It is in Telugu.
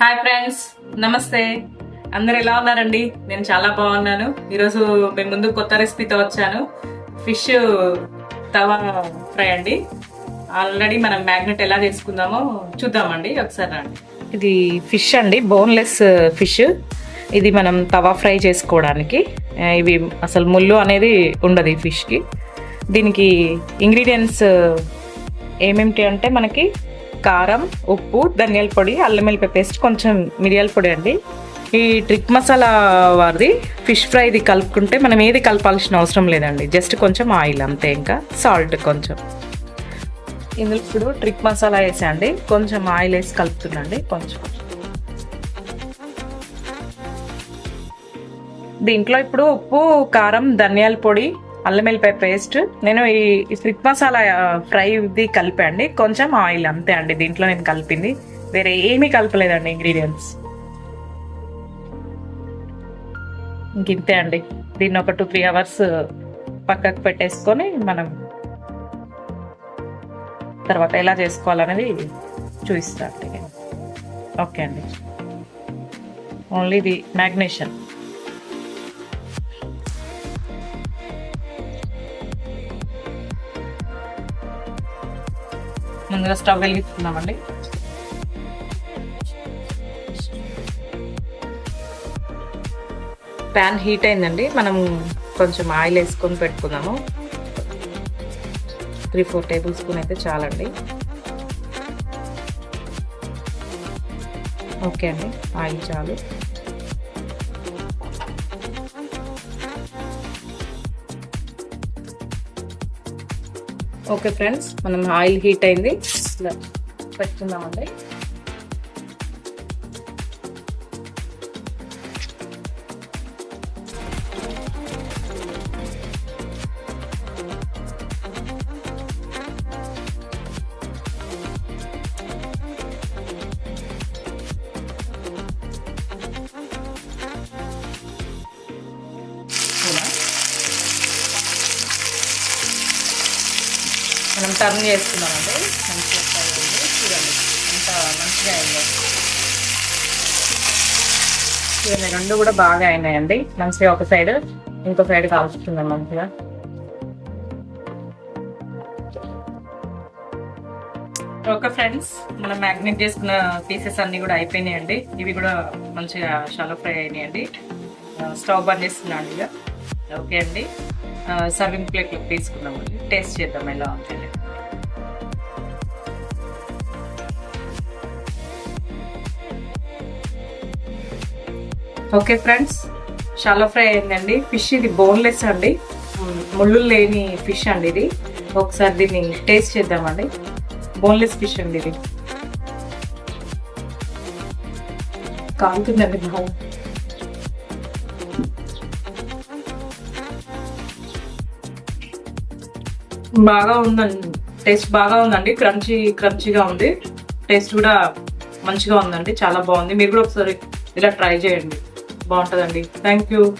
హాయ్ ఫ్రెండ్స్ నమస్తే అందరు ఎలా ఉన్నారండి? నేను చాలా బాగున్నాను. ఈరోజు మేము ముందు కొత్త రెసిపీతో వచ్చాను. ఫిష్ తవా ఫ్రై అండి. ఆల్రెడీ మనం మ్యాగ్నెట్ ఎలా చేసుకుందామో చూద్దామండి. ఒకసారి రండి. ఇది ఫిష్ అండి. బోన్లెస్ ఫిష్ uh, ఇది మనం తవా ఫ్రై చేసుకోవడానికి. ఇవి అసలు ముళ్ళు అనేది ఉండదు ఈ ఫిష్కి దీనికి ఇంగ్రీడియంట్స్ uh, ఏమేమిటి అంటే మనకి కారం ఉప్పు ధనియాల పొడి అల్లం వెల్లిపాయ పేస్ట్ కొంచెం మిరియాల పొడి అండి. ఈ ట్రిక్ మసాలా వారిది ఫిష్ ఫ్రై ఇది కలుపుకుంటే మనం ఏది కలపాల్సిన అవసరం లేదండి. జస్ట్ కొంచెం ఆయిల్ అంతే ఇంకా. సాల్ట్ కొంచెం. ఇందులో ఇప్పుడు ట్రిక్ మసాలా వేసా అండి కొంచెం ఆయిల్ వేసి కలుపుతుందండి కొంచెం. దీంట్లో ఇప్పుడు ఉప్పు కారం ధనియాల పొడి అల్లం వెల్లిపాయ పేస్ట్ నేను ఈ ఈ మసాలా ఫ్రై ఇది కలిపండి కొంచెం ఆయిల్ అంతే అండి దీంట్లో నేను కలిపింది. వేరే ఏమీ కలపలేదండి ఇంగ్రీడియంట్స్ ఇంకింతే అండి. దీన్ని ఒక టూ త్రీ అవర్స్ పక్కకు పెట్టేసుకొని మనం తర్వాత ఎలా చేసుకోవాలనేది చూపిస్తా ఓకే అండి. ఓన్లీ ఇది మ్యాగ్నేషన్ ముందుగా స్టవ్ వెలిగిస్తున్నామండి. ప్యాన్ హీట్ అయిందండి. మనం కొంచెం ఆయిల్ వేసుకొని పెట్టుకుందాము. త్రీ ఫోర్ టేబుల్ స్పూన్ అయితే చాలండి. ఓకే అండి. ఆయిల్ చాలు. ఓకే ఫ్రెండ్స్ మనం ఆయిల్ హీట్ అయింది. పెట్టుకుందామండి. మనం టర్న్ చేసుకున్నామండి మంచిగా ఫ్రై అయింది చూడండి అంత మంచిగా అయింది. చూడండి రెండు కూడా బాగా అయినాయండి. మంచిగా ఒక సైడ్ ఇంకో సైడ్ కాల్చుకుందాం మంచిగా. ఓకే ఫ్రెండ్స్ మనం మ్యాగ్నెట్ చేసుకున్న పీసెస్ అన్నీ కూడా అయిపోయినాయండి. ఇవి కూడా మంచిగా షాలో ఫ్రై అయినాయండి. స్టవ్ బంద్ చేస్తున్నాను ఇక. ఓకే అండి. సర్వింగ్ ప్లేట్లో తీసుకున్నామండి టేస్ట్ చేద్దాం ఎలా ఉంటుంది ఓకే ఫ్రెండ్స్ షాలో ఫ్రై అయిందండి. ఫిష్ ఇది బోన్లెస్ అండి. ముళ్ళు లేని ఫిష్ అండి ఇది. ఒకసారి దీన్ని టేస్ట్ చేద్దామండి. బోన్లెస్ ఫిష్ అండి ఇది. కాలుతుందండి బాగుంది బాగా ఉందండి. టేస్ట్ బాగా ఉందండి. క్రంచీ క్రంచీగా ఉంది. టేస్ట్ కూడా మంచిగా ఉందండి. చాలా బాగుంది. మీరు కూడా ఒకసారి ఇలా ట్రై చేయండి. బాగుంటుందండి. Thank you.